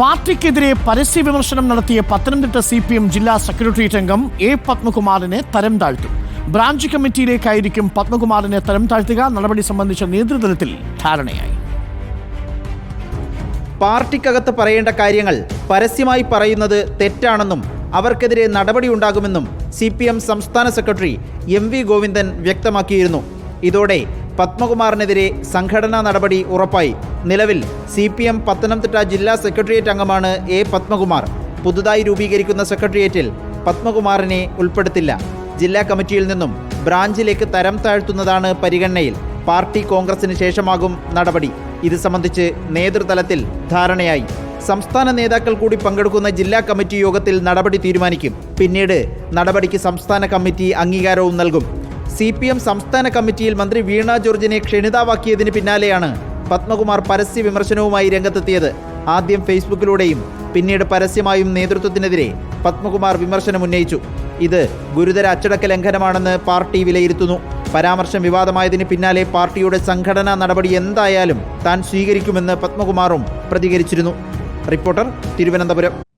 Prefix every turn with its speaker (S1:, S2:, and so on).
S1: പാർട്ടിക്കെതിരെ പരസ്യ വിമർശനം നടത്തിയ പത്തനംതിട്ട സി പി എം ജില്ലാ സെക്രട്ടേറിയറ്റ് അംഗം എ പത്മകുമാറിനെ തരം താഴ്ത്തും. ബ്രാഞ്ച് കമ്മിറ്റിയിലേക്കായിരിക്കും പത്മകുമാറിനെ തരം താഴ്ത്തുക നടപടി സംബന്ധിച്ച നേതൃത്വത്തിൽ ധാരണയായി.
S2: പാർട്ടിക്കകത്ത് പറയേണ്ട കാര്യങ്ങൾ പരസ്യമായി പറയുന്നത് തെറ്റാണെന്നും അവർക്കെതിരെ നടപടിയുണ്ടാകുമെന്നും സി പി എം സംസ്ഥാന സെക്രട്ടറി എം വി ഗോവിന്ദൻ വ്യക്തമാക്കിയിരുന്നു. ഇതോടെ പത്മകുമാറിനെതിരെ സംഘടനാ നടപടി ഉറപ്പായി. നിലവിൽ സി പി എം പത്തനംതിട്ട ജില്ലാ സെക്രട്ടേറിയറ്റ് അംഗമാണ് എ പത്മകുമാർ. പുതുതായി രൂപീകരിക്കുന്ന സെക്രട്ടേറിയറ്റിൽ പത്മകുമാറിനെ ഉൾപ്പെടുത്തില്ല. ജില്ലാ കമ്മിറ്റിയിൽ നിന്നും ബ്രാഞ്ചിലേക്ക് തരം താഴ്ത്തുന്നതാണ് പരിഗണനയിൽ. പാർട്ടി കോൺഗ്രസിന് ശേഷമാകും നടപടി. ഇത് സംബന്ധിച്ച് നേതൃതലത്തിൽ ധാരണയായി. സംസ്ഥാന നേതാക്കൾ കൂടി പങ്കെടുക്കുന്ന ജില്ലാ കമ്മിറ്റി യോഗത്തിൽ നടപടി തീരുമാനിക്കും. പിന്നീട് നടപടിക്ക് സംസ്ഥാന കമ്മിറ്റി അംഗീകാരവും നൽകും. സി പി എം സംസ്ഥാന കമ്മിറ്റിയിൽ മന്ത്രി വീണ ജോർജിനെ ക്ഷണിതാവാക്കിയതിന് പിന്നാലെയാണ് പത്മകുമാർ പരസ്യ വിമർശനവുമായി രംഗത്തെത്തിയത്. ആദ്യം ഫേസ്ബുക്കിലൂടെയും പിന്നീട് പരസ്യമായും നേതൃത്വത്തിനെതിരെ പത്മകുമാർ വിമർശനം ഉന്നയിച്ചു. ഇത് ഗുരുതര അച്ചടക്ക ലംഘനമാണെന്ന് പാർട്ടി വിലയിരുത്തുന്നു. പരാമർശം വിവാദമായതിന് പിന്നാലെ പാർട്ടിയുടെ സംഘടനാ നടപടി എന്തായാലും താൻ സ്വീകരിക്കുമെന്ന് പത്മകുമാറും പ്രതികരിച്ചിരുന്നു. റിപ്പോർട്ടർ തിരുവനന്തപുരം.